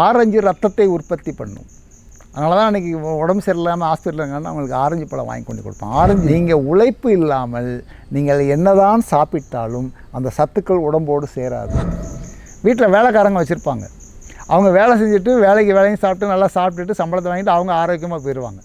Orange ரத்தத்தை உற்பத்தி பண்ணும். அதனால தான் அன்றைக்கி உடம்பு சரியில்லாமல் ஹாஸ்பிட்டலில் அவங்களுக்கு ஆரஞ்சு பழம் வாங்கி கொண்டு கொடுப்போம் ஆரஞ்சு நீங்கள் உழைப்பு இல்லாமல் நீங்கள் என்னதான் சாப்பிட்டாலும் அந்த சத்துக்கள் உடம்போடு சேராது. வீட்டில் வேலைக்காரங்க வச்சுருப்பாங்க. அவங்க வேலை செஞ்சுட்டு வேலைக்கு வேலையும் சாப்பிட்டு நல்லா சாப்பிட்டுட்டு சம்பளத்தை வாங்கிட்டு அவங்க ஆரோக்கியமாக போயிடுவாங்க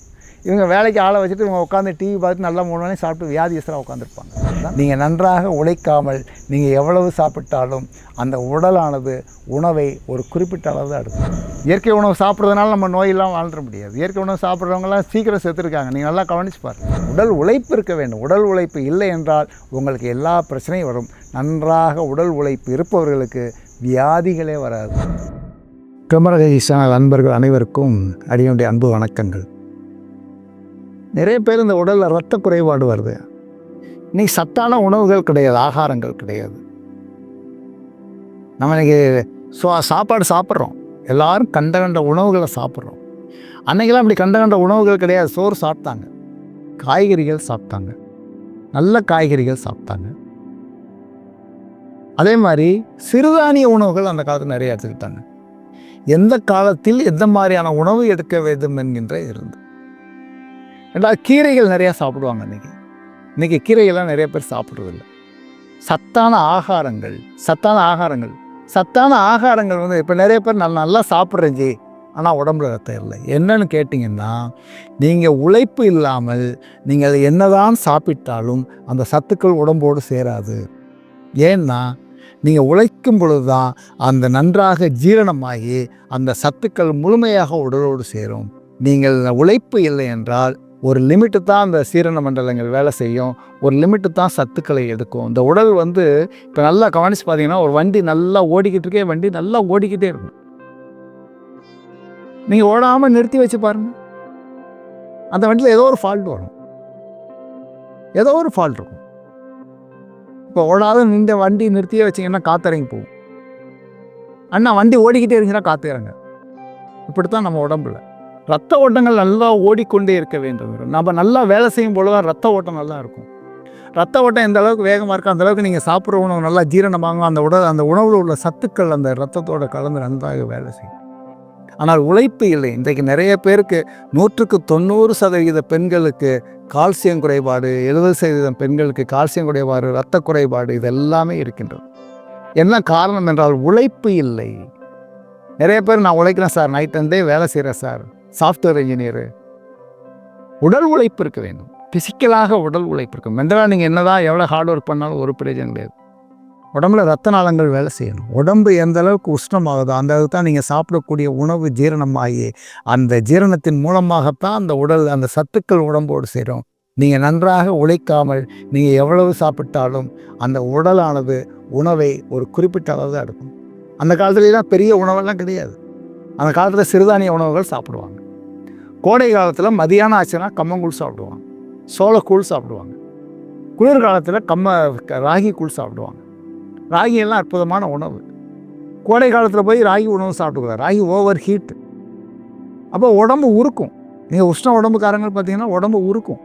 இவங்க வேலைக்கு ஆளை வச்சுட்டு இவங்க உட்காந்து டிவி பார்த்து நல்லா மூணு வேலையும் சாப்பிட்டு வியாதியஸ்தராக உட்காந்துருப்பாங்க நீங்கள் நன்றாக உழைக்காமல் நீங்கள் எவ்வளவு சாப்பிட்டாலும் அந்த உடலானது உணவை ஒரு குறிப்பிட்ட அளவு தான் எடுக்கும். இயற்கை உணவு சாப்பிட்றதுனால நம்ம நோயெல்லாம் வாழ்ந்துட முடியாது. இயற்கை உணவு சாப்பிட்றவங்களாம் சீக்கிரம் செத்துருக்காங்க. நீங்கள் நல்லா கவனிச்சு பாருங்கள் உடல் உழைப்பு இருக்க வேண்டும். உடல் உழைப்பு இல்லை என்றால் உங்களுக்கு எல்லா பிரச்சனையும் வரும். நன்றாக உடல் உழைப்பு இருப்பவர்களுக்கு வியாதிகளே வராது. குமரகீஸ்வரர் அன்பர்கள் அனைவருக்கும் அடியுடைய அன்பு வணக்கங்கள். நிறைய பேர் இந்த உடலில் ரத்த குறைபாடு வருது. இன்னைக்கு சத்தான உணவுகள் கிடையாது ஆகாரங்கள் கிடையாது. நம்ம இன்னைக்கு சோ சாப்பாடு சாப்பிட்றோம். எல்லாரும் கண்ட கண்ட உணவுகளை சாப்பிட்றோம். அன்னைக்கெல்லாம் அப்படி கண்ட கண்ட உணவுகள் கிடையாது. சோறு சாப்பிட்டாங்க. காய்கறிகள் சாப்பிட்டாங்க. நல்ல காய்கறிகள் சாப்பிட்டாங்க. அதே மாதிரி சிறுதானிய உணவுகள் அந்த காலத்தில் நிறைய எடுத்துக்கிட்டாங்க. எந்த காலத்தில் எந்த மாதிரியான உணவு எடுக்க வேண்டும் என்கின்ற இருந்து ரெண்டாவது கீரைகள் நிறையா சாப்பிடுவாங்க இன்றைக்கி இன்றைக்கி கீரையெல்லாம் நிறைய பேர் சாப்பிட்றதில்ல. சத்தான ஆகாரங்கள் சத்தான ஆகாரங்கள் சத்தான ஆகாரங்கள் வந்து இப்போ நிறைய பேர் நல்லா நல்லா சாப்பிட்றேன் ஜி ஆனால் உடம்புல ரத்தம் இல்லை என்னன்னு கேட்டிங்கன்னா நீங்கள் உழைப்பு இல்லாமல் நீங்கள் என்னதான் சாப்பிட்டாலும் அந்த சத்துக்கள் உடம்போடு சேராது. ஏன்னா நீங்கள் உழைக்கும் பொழுது தான் அந்த நன்றாக ஜீரணமாகி அந்த சத்துக்கள் முழுமையாக உடலோடு சேரும். நீங்கள் உழைப்பு இல்லை என்றால் ஒரு லிமிட்டு தான் அந்த சீரண மண்டலங்கள் வேலை செய்யும். ஒரு லிமிட்டு தான் சத்துக்களை எடுக்கும். இந்த உடல் வந்து இப்போ நல்லா கவனிச்சு பார்த்தீங்கன்னா ஒரு வண்டி நல்லா ஓடிக்கிட்டு இருக்கே வண்டி நல்லா ஓடிக்கிட்டே இருக்கும். நீங்கள் ஓடாமல் நிறுத்தி வச்சு பாருங்க. அந்த வண்டியில் ஏதோ ஒரு ஃபால்ட் வரும். ஏதோ ஒரு ஃபால்ட் இருக்கும். இப்போ ஓடாத நின்ற வண்டி நிறுத்தியே வச்சிங்கன்னா காத்திறங்கி போகும். அண்ணா வண்டி ஓடிக்கிட்டே இருந்துச்சுன்னா காத்து இறங்க இப்படித்தான் நம்ம உடம்புல. ரத்த ஓட்டங்கள் நல்லா ஓடிக்கொண்டே இருக்க வேண்டும். நம்ம நல்லா வேலை செய்யும் பொழுது ரத்த ஓட்டம் நல்லா இருக்கும். ரத்த ஓட்டம் எந்த அளவுக்கு வேகமாக இருக்கோ அந்த அளவுக்கு நீங்கள் சாப்பிட்ற உணவு நல்லா ஜீரணமாகும். அந்த உடல் அந்த உணவில் உள்ள சத்துக்கள் அந்த ரத்தத்தோட கலந்து நன்றாக வேலை செய்யும். ஆனால் உழைப்பு இல்லை. இன்றைக்கு நிறைய பேருக்கு நூற்றுக்கு தொண்ணூறு சதவீத பெண்களுக்கு கால்சியம் குறைபாடு எழுபது சதவீதம் பெண்களுக்கு கால்சியம் குறைபாடு இரத்த குறைபாடு இதெல்லாமே இருக்கின்றது. என்ன காரணம் என்றால் உழைப்பு இல்லை. நிறைய பேர் நான் உழைக்கிறேன் சார். நைட் அண்டே வேலை செய்கிறேன் சார். சாஃப்ட்வேர் இன்ஜினியரு உடல் உழைப்பு இருக்க வேண்டும். ஃபிசிக்கலாக உடல் உழைப்பு இருக்கும். மென்டலாக நீங்கள் என்னதான் எவ்வளோ ஹார்ட் ஒர்க் பண்ணாலும் ஒரு பிரயோஜனம் கிடையாது. உடம்புல ரத்த நாளங்கள் வேலை செய்யணும். உடம்பு எந்த அளவுக்கு உஷ்ணமாகுதோ அந்த அளவுக்கு தான் நீங்கள் சாப்பிடக்கூடிய உணவு ஜீரணமாகி அந்த ஜீரணத்தின் மூலமாகத்தான் அந்த உடல் அந்த சத்துக்கள் உடம்போடு சேரும். நீங்கள் நன்றாக உழைக்காமல் நீங்கள் எவ்வளவு சாப்பிட்டாலும் அந்த உடலானது உணவை ஒரு குறிப்பிட்ட அளவு தான் எடுக்கும். அந்த காலத்துலலாம் பெரிய உணவெல்லாம் கிடையாது. அந்த காலத்தில் சிறுதானிய உணவுகள் சாப்பிடுவாங்க. கோடை காலத்தில் மதியானம் ஆச்சுன்னா கம்மங்கூழ் சாப்பிடுவாங்க. சோளக்கூழ் சாப்பிடுவாங்க. குளிர் காலத்தில் கம்ம ராகி கூழ் சாப்பிடுவாங்க. ராகி எல்லாம் அற்புதமான உணவு. கோடை காலத்தில் போய் ராகி உணவு சாப்பிட்டுக்கூடாது ராகி ஓவர் ஹீட். அப்போ உடம்பு உருக்கும். நீங்கள் உஷ்ண உடம்புக்காரங்க பார்த்தீங்கன்னா உடம்பு உருக்கும்.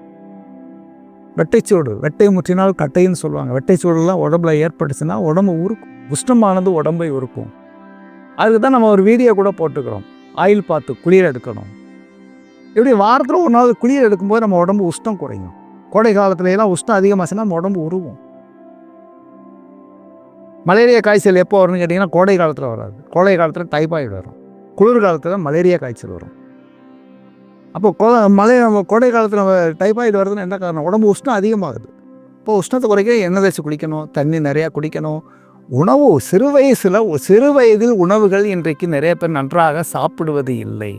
வெட்டைச்சூடு வெட்டை முற்றினால் கட்டைன்னு சொல்லுவாங்க. வெட்டைச்சூடுலாம் உடம்புல ஏற்பட்டுச்சுன்னா உடம்பு உருக்கும். உஷ்ணமானது உடம்பை உருக்கும். அதுக்கு தான் நம்ம ஒரு வீடியோ கூட போட்டுக்கிறோம். ஆயில் பார்த்து குளிர் எடுக்கணும். இப்படி வாரத்தில் ஒரு நாள் குளிர் எடுக்கும்போது நம்ம உடம்பு உஷ்டம் குறையும். கோடை காலத்துல எல்லாம் உஷ்ணம் அதிகமாச்சுன்னா நம்ம உடம்பு உருவும். மலேரியா காய்ச்சல் எப்போ வரும்னு கேட்டிங்கன்னா கோடை காலத்தில் வராது. கோடை காலத்தில் டைபாய்டு வரும். குளிர் காலத்தில் மலேரியா காய்ச்சல் வரும். அப்போ கோ மழை கோடை காலத்தில் டைபாய்டு வருதுன்னு என்ன காரணம்? உடம்பு உஷ்ணம் அதிகமாகுது. இப்போ உஷ்ணத்தை குறைக்க எண்ணெய் தேய்ச்சி குளிக்கணும்? தண்ணி நிறையா குடிக்கணும். உணவு சிறு வயசில் சிறு வயதில் உணவுகள் இன்றைக்கு நிறைய பேர் நன்றாக சாப்பிடுவது இல்லை.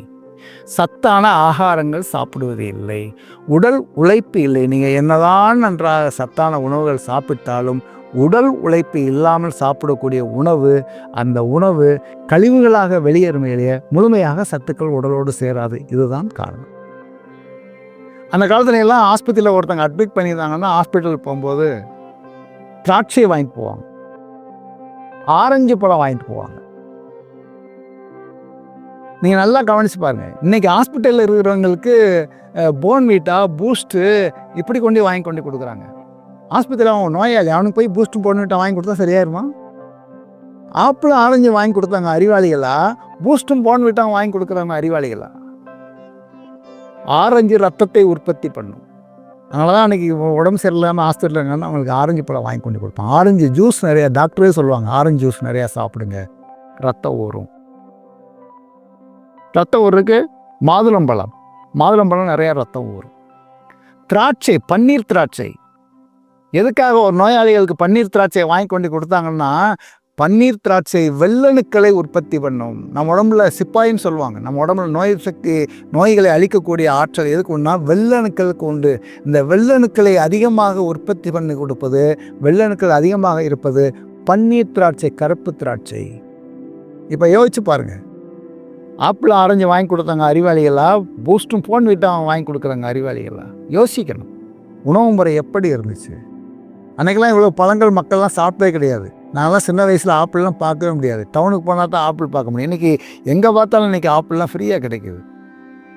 சத்தான ஆகாரங்கள் சாப்பிடுவது இல்லை. உடல் உழைப்பு இல்லை. நீங்கள் என்னதான் நன்றாக சத்தான உணவுகள் சாப்பிட்டாலும் உடல் உழைப்பு இல்லாமல் சாப்பிடக்கூடிய உணவு அந்த உணவு கழிவுகளாக வெளியேறும் முழுமையாக சத்துக்கள் உடலோடு சேராது. இதுதான் காரணம். அந்த காலத்துல எல்லாம் ஆஸ்பத்திரியில் ஒருத்தங்க அட்மிட் பண்ணியிருந்தாங்கன்னா ஹாஸ்பிட்டல் போகும்போது திராட்சை வாங்கிட்டு போவாங்க. ஆரஞ்சு பழம் வாங்கிட்டு போவாங்க. நீங்கள் நல்லா கவனிச்சு பாருங்க. இன்றைக்கி ஹாஸ்பிட்டலில் இருக்கிறவங்களுக்கு போன் வீட்டா பூஸ்ட்டு இப்படி கொண்டு வாங்கி கொண்டு கொடுக்குறாங்க. ஹாஸ்பிட்டலில் அவன் நோயாளி அவனுக்கு போய் பூஸ்ட் போன்விட்டா வாங்கி கொடுத்தா சரியாயிருமா? ஆப்பிள் ஆரஞ்சு வாங்கி கொடுத்தாங்க அறிவாளிகளா? பூஸ்ட்டும் போன் விட்டாங்க வாங்கி கொடுக்குறாங்க அறிவாளிகளா? ஆரஞ்சு ரத்தத்தை உற்பத்தி பண்ணும். அதனால தான் அன்றைக்கி உடம்பு சரியில்லாமல் ஹாஸ்பிட்டலில் இருந்தால் அவங்களுக்கு ஆரஞ்சு பழம் வாங்கி கொண்டு கொடுப்போம் ஆரஞ்சு ஜூஸ் நிறையா டாக்டரே சொல்லுவாங்க ஆரஞ்சு ஜூஸ் நிறையா சாப்பிடுங்க ரத்தம் ஊறும். ரத்தம் ஊறுறதுக்கு மாதுளம்பழம் மாதுளம்பழம் நிறையா ரத்தம் ஊறும் திராட்சை பன்னீர் திராட்சை. எதுக்காக ஒரு நோயாளிகளுக்கு பன்னீர் திராட்சையை வாங்கி கொண்டு கொடுத்தாங்கன்னா பன்னீர் திராட்சை வெள்ளணுக்களை உற்பத்தி பண்ணும். நம்ம உடம்புல சிப்பாயின்னு சொல்லுவாங்க. நம்ம உடம்புல நோய் சக்தி நோய்களை அழிக்கக்கூடிய ஆற்றல் எதுக்கு உண்டா வெள்ளணுக்களுக்கு உண்டு. இந்த வெள்ளணுக்களை அதிகமாக உற்பத்தி பண்ணி கொடுப்பது வெள்ளணுக்கள் அதிகமாக இருப்பது பன்னீர் திராட்சை கருப்பு திராட்சை. இப்போ யோசிச்சு பாருங்கள் ஆப்பிள் ஆரஞ்சு வாங்கி கொடுத்தாங்க அறிவாளிகளாக பூஸ்ட்டும் ஃபோன் விட்டு அவன் வாங்கி கொடுக்குறாங்க அறிவாளிகளாக யோசிக்கணும். உணவு முறை எப்படி இருந்துச்சு? அன்றைக்கெல்லாம் இவ்வளோ பழங்கள் மக்கள்லாம் சாப்பிட்டே கிடையாது. நான்லாம் சின்ன வயசில் ஆப்பிள்லாம் பார்க்கவே முடியாது. டவுனுக்கு போனால் தான் ஆப்பிள் பார்க்க முடியும். இன்றைக்கி எங்கே பார்த்தாலும் இன்றைக்கி ஆப்பிள்லாம் ஃப்ரீயாக கிடைக்குது.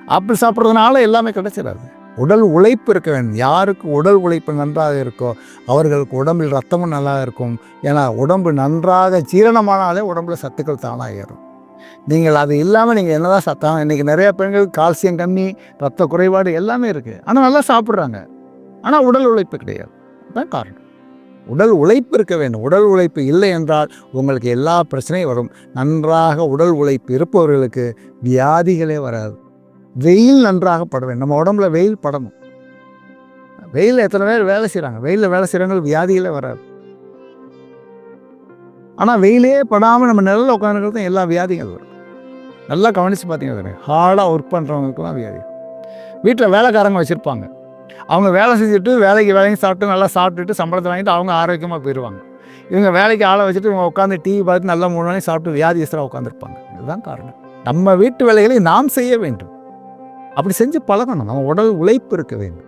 ஆப்பிள் சாப்பிட்றதுனால எல்லாமே கிடைச்சிடாது. உடல் உழைப்பு இருக்க வேண்டும். யாருக்கு உடல் உழைப்பு நன்றாக இருக்கோ அவர்களுக்கு உடம்பில் ரத்தமும் நல்லா இருக்கும். ஏன்னா உடம்பு நன்றாக ஜீரணமானாலே உடம்புல சத்துக்கள் தானாக ஏறும். நீங்கள் அது இல்லாமல் நீங்கள் என்ன தான் சத்தம் இன்றைக்கி நிறையா பெண்கள் கால்சியம் கம்மி ரத்த குறைபாடு எல்லாமே இருக்குது ஆனால் நல்லா சாப்பிட்றாங்க. ஆனால் உடல் உழைப்பு கிடையாது. அதுதான் காரணம். உடல் உழைப்பு இருக்க வேண்டும். உடல் உழைப்பு இல்லை என்றால் உங்களுக்கு எல்லா பிரச்சனையும் வரும். நன்றாக உடல் உழைப்பு இருப்பவர்களுக்கு வியாதிகளே வராது. வெயில் நன்றாக பட வேண்டும். நம்ம உடம்புல வெயில் படணும். வெயிலில் எத்தனை பேர் வேலை செய்கிறாங்க வெயிலில் வேலை செய்கிறவங்க வியாதிகளே வராது. ஆனால் வெயிலே படாமல் நம்ம நிழலில் உட்காந்துருக்கிறது எல்லா வியாதிகள் வரும். நல்லா கவனித்து பார்த்தீங்கன்னா ஹார்டாக ஒர்க் பண்ணுறவங்களுக்குலாம் வியாதி. வீட்டில் வேலைக்காரங்க வச்சுருப்பாங்க. அவங்க வேலை செஞ்சுட்டு வேலைக்கு வேலையும் சாப்பிட்டு நல்லா சாப்பிட்டுட்டு சம்பளத்தை வாங்கிட்டு அவங்க ஆரோக்கியமாக போயிடுவாங்க இவங்க வேலைக்கு ஆளை வச்சுட்டு இவங்க உட்காந்து டிவி பார்த்து நல்லா மூணு நாளைக்கு சாப்பிட்டு வியாதியஸ்தராக உட்காந்துருப்பாங்க இதுதான் காரணம். நம்ம வீட்டு வேலைகளை நாம் செய்ய வேண்டும். அப்படி செஞ்சு பழகணும். நம்ம உடல் உழைப்பு இருக்க வேண்டும்.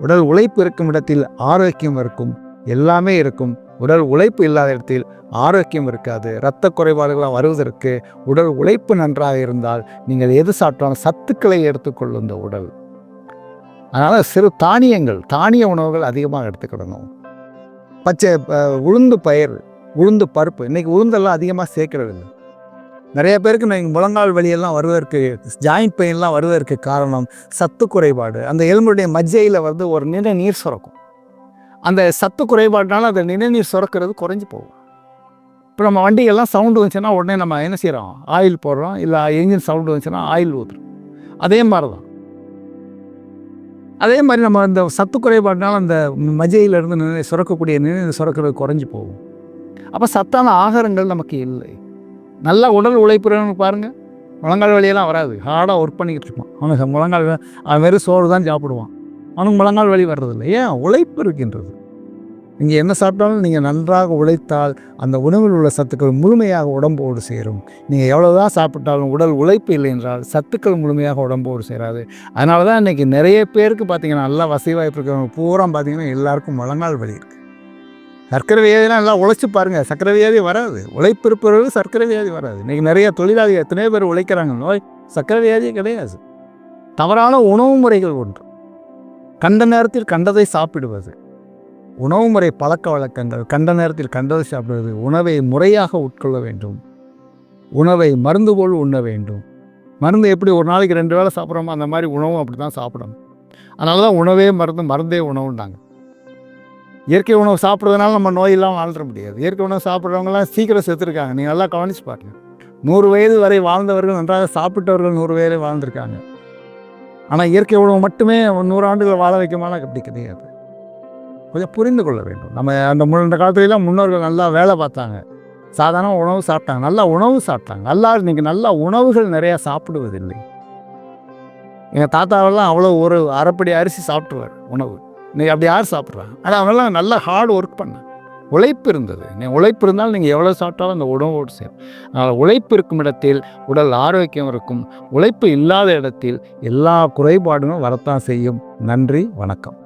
உடல் உழைப்பு இருக்கும் இடத்தில் ஆரோக்கியம் இருக்கும். எல்லாமே இருக்கும். உடல் உழைப்பு இல்லாத இடத்தில் ஆரோக்கியம் இருக்காது இரத்த குறைபாடுகளாக வருவதற்கு உடல் உழைப்பு நன்றாக இருந்தால் நீங்கள் எது சாப்பிட்டாலும் சத்துக்களை எடுத்துக்கொள்ளும் இந்த உடல். அதனால் சிறு தானியங்கள் தானிய உணவுகள் அதிகமாக எடுத்துக்கிடணும். பச்சை உளுந்து பயிர் உளுந்து பருப்பு இன்றைக்கி உளுந்தெல்லாம் அதிகமாக சேர்க்கிறது இல்லை நிறைய பேருக்கு நீங்கள் முழங்கால் வழியெல்லாம் வருவதற்கு ஜாயிண்ட் பெயின்லாம் வருவதற்கு காரணம் சத்து குறைபாடு. அந்த எலும்புடைய மஜ்ஜையில் வந்து ஒரு நிறை நீர் சுரக்கும். அந்த சத்து குறைபாடுனால அந்த நினைநீர் சுரக்கிறது குறைஞ்சி போகும். இப்போ நம்ம வண்டிகள்லாம் சவுண்டு வந்துச்சுன்னா உடனே நம்ம என்ன செய்கிறோம் ஆயில் போடுறோம். இல்லை என்ஜின் சவுண்டு வந்துச்சுன்னா ஆயில் ஊற்றுறோம் அதே மாதிரி தான் அதே மாதிரி நம்ம அந்த சத்து குறைபாடுனால அந்த மஜையிலேருந்து நினை சுரக்கக்கூடிய நினைநீர் சுரக்கிறது குறைஞ்சி போகும். அப்போ சத்தான ஆகாரங்கள் நமக்கு இல்லை. நல்லா உடல் உழைப்புறன்னு பாருங்கள் முழங்கால் வழியெல்லாம் வராது. ஹார்டாக ஒர்க் பண்ணிக்கிட்டு இருப்பான். அவனுக்கு முழங்கால் அவன் வெறும் சோறு தான் சாப்பிடுவான். அவனுக்கு முழங்கால் வழி வர்றதில்லை ஏன்? உழைப்பு இருக்கின்றது. நீங்கள் என்ன சாப்பிட்டாலும் நீங்கள் நன்றாக உழைத்தால் அந்த உணவில் உள்ள சத்துக்கள் முழுமையாக உடம்போடு சேரும். நீங்கள் எவ்வளோ தான் சாப்பிட்டாலும் உடல் உழைப்பு இல்லை என்றால் சத்துக்கள் முழுமையாக உடம்போடு சேராது. அதனால தான் இன்றைக்கி நிறைய பேருக்கு பார்த்தீங்கன்னா நல்லா வசதி வாய்ப்பு இருக்கிறவங்க பூரா பார்த்தீங்கன்னா எல்லாருக்கும் முழங்கால் வலி இருக்குது சர்க்கரை வியாதிலாம் நல்லா உழைச்சி பாருங்கள் சர்க்கரை வியாதி வராது. உழைப்பு இருப்பவர்கள் சர்க்கரை வியாதி வராது. இன்றைக்கி நிறைய தொழிலாளி எத்தனையோ பேர் உழைக்கிறாங்க. நோய் சர்க்கரை வியாதியே கிடையாது. தவறான உணவு முறைகள் ஒன்று. கண்ட நேரத்தில் கண்டதை சாப்பிடுவது. உணவு முறை பழக்க வழக்கங்கள் கண்ட நேரத்தில் கண்டதை சாப்பிடுவது உணவை முறையாக உட்கொள்ள வேண்டும். உணவை மருந்து போல் உண்ண வேண்டும். மருந்து எப்படி ஒரு நாளைக்கு ரெண்டு வேளை சாப்பிட்றோமோ அந்த மாதிரி உணவும் அப்படி தான் சாப்பிடணும். அதனால தான் உணவே மருந்து மருந்தே உணவுண்டாங்க இயற்கை உணவு சாப்பிட்றதுனால நம்ம நோயெல்லாம் வாழ்ந்துட முடியாது. இயற்கை உணவு சாப்பிட்றவங்களாம் சீக்கிரம் செத்துருக்காங்க. நீங்கள் நல்லா கவனித்து பாருங்கள் நூறு வயது வரை வாழ்ந்தவர்கள் நன்றாக சாப்பிட்டவர்கள் நூறு வயது வாழ்ந்திருக்காங்க. ஆனால் இயற்கை உணவு மட்டுமே நூறு ஆண்டுகள் வாழ வைக்குமானா அப்படி கிடையாது. கொஞ்சம் புரிந்து கொள்ள வேண்டும். நம்ம அந்த முன்ன காலத்துலலாம் முன்னோர்கள் நல்லா வேலை பார்த்தாங்க. சாதாரண உணவு சாப்பிட்டாங்க. நல்லா உணவு சாப்பிட்டாங்க. நல்லா இன்றைக்கி நல்லா உணவுகள் நிறையா சாப்பிடுவதில்லை. எங்கள் தாத்தாவெல்லாம் அவ்வளோ ஒரு அரைப்படி அரிசி சாப்பிடுவார் உணவு. இன்றைக்கி அப்படி யார் சாப்பிட்றாங்க ஆனால் அவங்கெல்லாம் நல்லா ஹார்ட் ஒர்க் பண்ணேன் உழைப்பு இருந்தது. நீ உழைப்பு இருந்தால் நீங்கள் எவ்வளோ சாப்பிட்டாலும் அந்த உணவோடு சேரும். அதனால் உழைப்பு இருக்கும் இடத்தில் உடல் ஆரோக்கியம் இருக்கும். உழைப்பு இல்லாத இடத்தில் எல்லா குறைபாடுகளும் வரத்தான் செய்யும். நன்றி வணக்கம்.